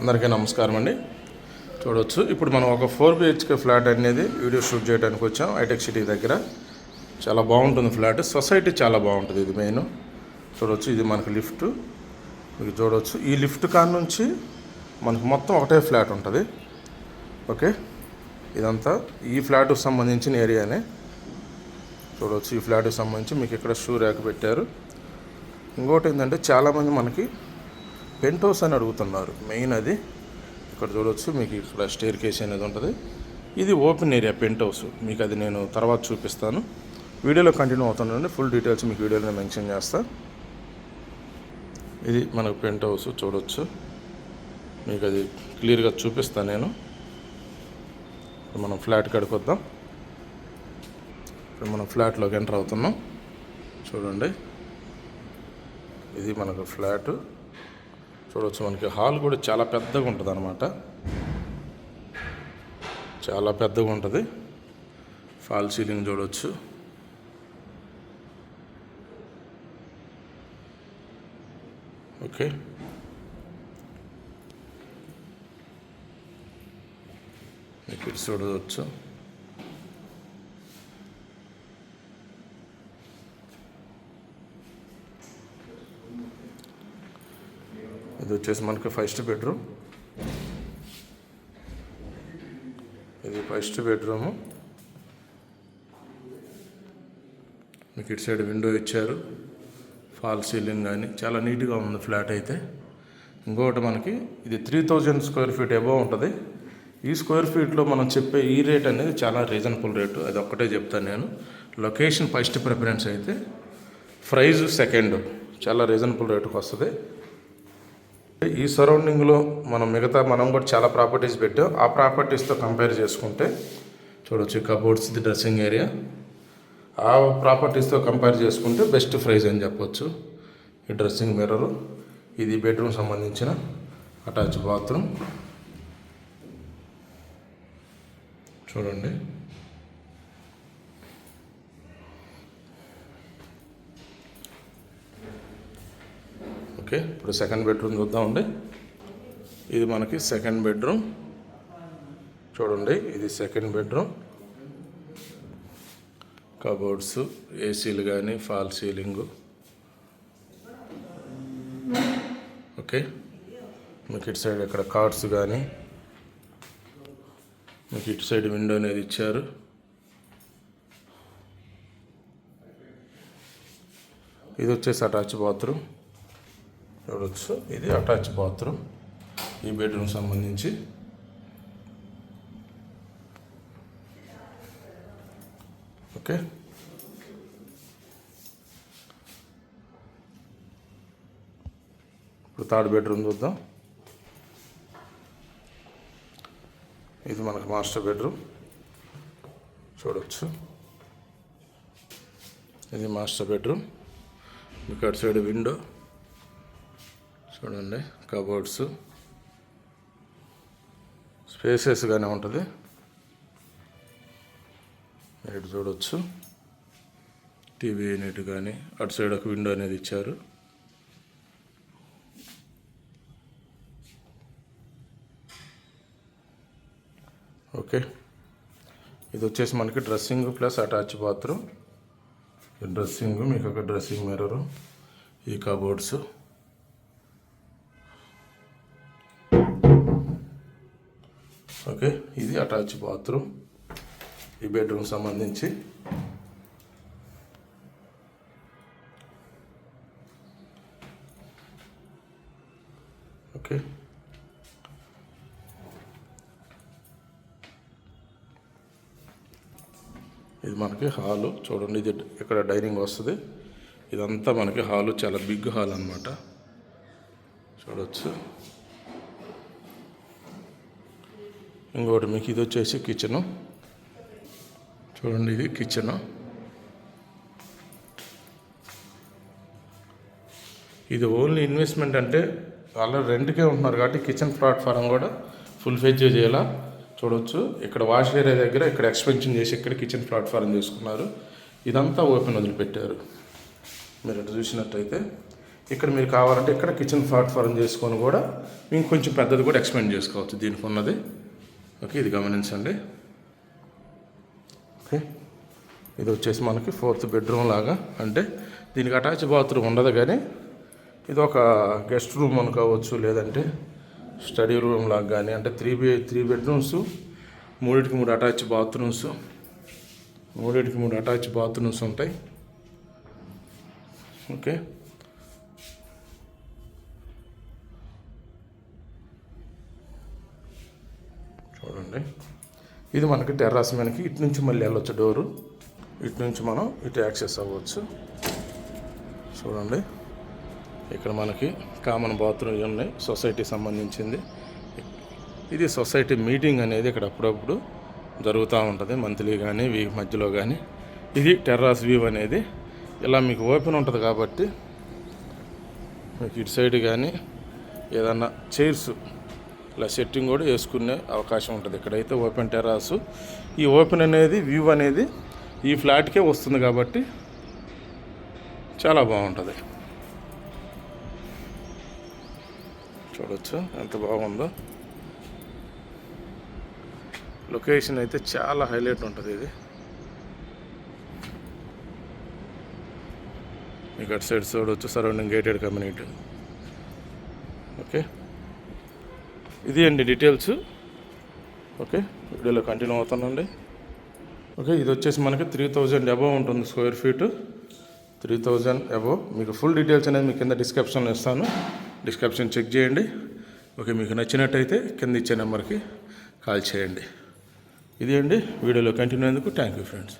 అందరికీ నమస్కారం అండి. చూడవచ్చు ఇప్పుడు మనం ఒక ఫోర్ బిహెచ్కే ఫ్లాట్ అనేది వీడియో షూట్ చేయడానికి వచ్చాం హైటెక్ సిటీ దగ్గర. చాలా బాగుంటుంది ఫ్లాట్. సొసైటీ చాలా బాగుంటుంది ఇది మెయిన్. చూడవచ్చు ఇది మనకి లిఫ్ట్. మీకు చూడవచ్చు ఈ లిఫ్ట్ కాడ నుంచి మనకు మొత్తం ఒకటే ఫ్లాట్ ఉంటుంది. ఓకే? ఇదంతా ఈ ఫ్లాట్కి సంబంధించిన ఏరియానే. చూడవచ్చు ఈ ఫ్లాట్కి సంబంధించి మీకు ఇక్కడ షూ ర్యాక్ పెట్టారు. ఇంకోటి ఏంటంటే చాలామంది మనకి పెంట్ హౌస్ అని అడుగుతున్నారు. మెయిన్ అది. ఇక్కడ చూడవచ్చు మీకు ఇక్కడ స్టేర్ కేస్ అనేది ఉంటుంది. ఇది ఓపెన్ ఏరియా పెంట్ హౌస్ మీకు అది నేను తర్వాత చూపిస్తాను. వీడియోలో కంటిన్యూ అవుతుండండి. ఫుల్ డీటెయిల్స్ మీకు వీడియోలో మెన్షన్ చేస్తా. ఇది మనకు పెంట్ హౌస్ చూడవచ్చు మీకు అది క్లియర్గా చూపిస్తాను నేను. మనం ఫ్లాట్ కడుకొద్దాం ఇప్పుడు మనం ఫ్లాట్లోకి ఎంటర్ అవుతున్నాం. చూడండి. ఇది మనకు ఫ్లాట్. చూడవచ్చు మనకి హాల్ కూడా చాలా పెద్దగా ఉంటుంది అనమాట చాలా పెద్దగా ఉంటుంది. ఫాల్ సీలింగ్ చూడవచ్చు ఓకే. మీకు చూడవచ్చు ఇది వచ్చేసి మనకి ఫస్ట్ బెడ్రూమ్ ఇది ఫస్ట్ బెడ్రూము మీకు ఇటు సైడ్ విండో ఇచ్చారు. ఫాల్ సీలింగ్ కానీ చాలా నీట్గా ఉంది ఫ్లాట్ అయితే. ఇంకొకటి మనకి ఇది three thousand square feet above ఉంటుంది. ఈ స్క్వేర్ ఫీట్లో మనం చెప్పే ఈ రేట్ అనేది చాలా రీజనబుల్ రేటు అది ఒక్కటే చెప్తాను నేను. లొకేషన్ ఫస్ట్ ప్రిఫరెన్స్ అయితే. ప్రైజ్ సెకండ్ చాలా రీజనబుల్ రేటుకు వస్తుంది. ఈ సరౌండింగ్లో మనం మిగతా మనం కూడా చాలా ప్రాపర్టీస్ పెట్టాం. ఆ ప్రాపర్టీస్తో కంపేర్ చేసుకుంటే చూడొచ్చు కబోర్డ్స్ ది డ్రెస్సింగ్ ఏరియా ఆ ప్రాపర్టీస్తో కంపేర్ చేసుకుంటే బెస్ట్ ప్రైజ్ అని చెప్పొచ్చు. ఈ డ్రెస్సింగ్ మిర్రరు ఇది బెడ్రూమ్ సంబంధించిన అటాచ్ బాత్రూమ్ చూడండి. ఓకే ఇప్పుడు సెకండ్ బెడ్రూమ్ చూద్దామండి. ఇది మనకి సెకండ్ బెడ్రూమ్. చూడండి ఇది సెకండ్ బెడ్రూమ్. కబోర్డ్స్ ఏసీలు కానీ ఫాల్ సీలింగు. ఓకే మీకు ఇటు సైడ్ ఇక్కడ కార్డ్స్ కానీ మీకు ఇటు సైడ్ విండో అనేది ఇచ్చారు. ఇది వచ్చేసి అటాచ్ బాత్రూమ్. చూడవచ్చు ఇది అటాచ్ బాత్రూమ్. ఈ బెడ్రూమ్ సంబంధించి. ఓకే. ఇప్పుడు థర్డ్ బెడ్రూమ్ చూద్దాం. ఇది మనకు మాస్టర్ బెడ్రూమ్. చూడవచ్చు ఇది మాస్టర్ బెడ్రూమ్. మీకు అటు సైడ్ విండో. చూడండి కబోర్డ్స్ స్పేసెస్గానే ఉంటుంది. ఇటు చూడవచ్చు టీవీ యూనిట్ కానీ అటు సైడ్ ఒక విండో అనేది ఇచ్చారు. ఓకే ఇది వచ్చేసి మనకి dressing plus attach bathroom dressing మీకు ఒక డ్రెస్సింగ్ మిర్రరు ఈ కబోర్డ్స్ ఓకే ఇది అటాచ్ బాత్రూమ్. ఈ బెడ్రూమ్ సంబంధించి. ఓకే. ఇది మనకి హాలు. చూడండి ఇది ఇక్కడ డైనింగ్ వస్తుంది. ఇదంతా మనకి హాలు చాలా బిగ్ హాల్ అన్నమాట. చూడవచ్చు ఇంకోటి మీకు ఇది వచ్చేసి కిచెను చూడండి ఇది కిచెను ఇది ఓన్లీ ఇన్వెస్ట్మెంట్ అంటే అలా రెంట్కే ఉంటున్నారు కాబట్టి కిచెన్ ప్లాట్ఫారం కూడా ఫుల్ ఫేజ్ చేయాలా? చూడవచ్చు ఇక్కడ వాష్ ఏరియా దగ్గర ఇక్కడ ఎక్స్పెన్షన్ చేసి ఇక్కడ కిచెన్ ప్లాట్ఫారం చేసుకున్నారు ఇదంతా ఓపెన్ వదిలిపెట్టారు. మీరు అటు చూసినట్టయితే ఇక్కడ మీరు కావాలంటే ఇక్కడ కిచెన్ ప్లాట్ఫారం చేసుకొని కూడా ఇంకొంచెం పెద్దది కూడా ఎక్స్పెండ్ చేసుకోవచ్చు. దీనికి ఉన్నది ఓకే ఇది గమనించండి. ఓకే. ఇది వచ్చేసి మనకి ఫోర్త్ బెడ్రూమ్ లాగా. అంటే దీనికి అటాచ్ బాత్రూమ్ ఉండదు కానీ ఇది ఒక గెస్ట్ రూమ్ అనుకోవచ్చు లేదంటే స్టడీ రూమ్ లాగా కానీ అంటే త్రీ బి త్రీ బెడ్రూమ్స్ మూడింటికి మూడు అటాచ్ బాత్రూమ్స్ మూడింటికి మూడు అటాచ్ బాత్రూమ్స్ ఉంటాయి. ఓకే. అండి ఇది మనకి టెర్రాస్ మీదకి ఇటు నుంచి మళ్ళీ వెళ్ళొచ్చు డోరు. ఇటు నుంచి మనం ఇటు యాక్సెస్ అవ్వచ్చు. చూడండి. ఇక్కడ మనకి కామన్ బాత్రూమ్ ఉన్నాయి. సొసైటీ సంబంధించింది. ఇది సొసైటీ మీటింగ్ అనేది ఇక్కడ అప్పుడప్పుడు జరుగుతూ ఉంటుంది. మంత్లీ కానీ వీక్ మధ్యలో కానీ ఇది టెర్రాస్ వ్యూ అనేది. ఇలా మీకు ఓపెన్ ఉంటుంది కాబట్టి మీకు ఇటు సైడ్ కానీ ఏదన్నా చైర్స్ ఇలా సెట్టింగ్ కూడా వేసుకునే అవకాశం ఉంటుంది. ఇక్కడైతే ఓపెన్ టెర్రాసు ఈ ఓపెన్ అనేది వ్యూ అనేది ఈ ఫ్లాట్కే వస్తుంది కాబట్టి చాలా బాగుంటుంది. చూడొచ్చు ఎంత బాగుందో. లొకేషన్ అయితే చాలా హైలైట్ ఉంటుంది ఇది. మీకు అటు సైడ్ చూడవచ్చు సరౌండింగ్ గేటెడ్ కమ్యూనిటీ ఓకే ఇది అండి డీటెయిల్స్ ఓకే వీడియోలో కంటిన్యూ అవుతానండి. ఓకే ఇది వచ్చేసి మనకి త్రీ థౌజండ్ అబవ్ ఉంటుంది square feet three thousand above మీకు ఫుల్ డీటెయిల్స్ అనేది మీకు కింద డిస్క్రిప్షన్ ఇస్తాను. డిస్క్రిప్షన్ చెక్ చేయండి. ఓకే మీకు నచ్చినట్టయితే కింద ఇచ్చే నెంబర్కి కాల్ చేయండి. ఇది అండి వీడియోలో కంటిన్యూ అయ్యేందుకు థ్యాంక్ యూ ఫ్రెండ్స్